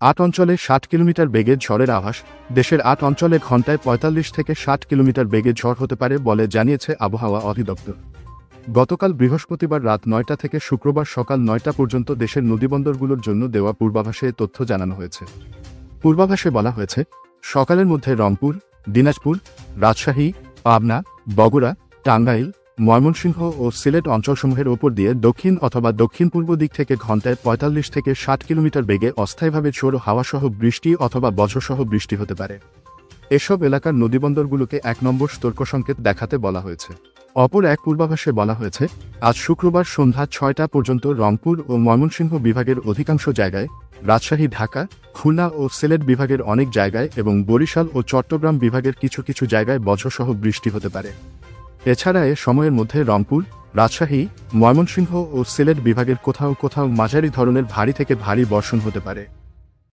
আট অঞ্চলে ষাট কিলোমিটার বেগে ঝড়ের আভাস, দেশের আট অঞ্চলে ঘন্টায় পঁয়তাল্লিশ থেকে ষাট কিলোমিটার বেগে ঝড় হতে পারে বলে জানিয়েছে আবহাওয়া অধিদপ্তর। গতকাল বৃহস্পতিবার রাত নয়টা থেকে শুক্রবার সকাল নয়টা পর্যন্ত দেশের নদীবন্দরগুলোর জন্য দেওয়া পূর্বাভাসে তথ্য জানানো হয়েছে। পূর্বাভাসে বলা হয়েছে, সকালের মধ্যে রংপুর, দিনাজপুর, রাজশাহী, পাবনা, বগুড়া, টাঙ্গাইল ময়মনসিংহ ও সিলেট অঞ্চলসমূহের ওপর দিয়ে দক্ষিণ অথবা দক্ষিণ পূর্ব দিক থেকে ঘন্টায় পঁয়তাল্লিশ থেকে ষাট কিলোমিটার বেগে অস্থায়ীভাবে ঝোড়ো হাওয়াসহ বৃষ্টি অথবা বজ্রসহ বৃষ্টি হতে পারে। এসব এলাকার নদীবন্দরগুলোকে এক নম্বর সতর্ক সংকেত দেখাতে বলা হয়েছে। অপর এক পূর্বাভাসে বলা হয়েছে, আজ শুক্রবার সন্ধ্যা ছয়টা পর্যন্ত রংপুর ও ময়মনসিংহ বিভাগের অধিকাংশ জায়গায়, রাজশাহী, ঢাকা, খুলনা ও সিলেট বিভাগের অনেক জায়গায় এবং বরিশাল ও চট্টগ্রাম বিভাগের কিছু কিছু জায়গায় বজ্রসহ বৃষ্টি হতে পারে। এছাড়া এ সময়ের মধ্যে রংপুর, রাজশাহী, ময়মনসিংহ ও সিলেট বিভাগের কোথাও কোথাও মাঝারি ধরনের ভারী থেকে ভারী বর্ষণ হতে পারে।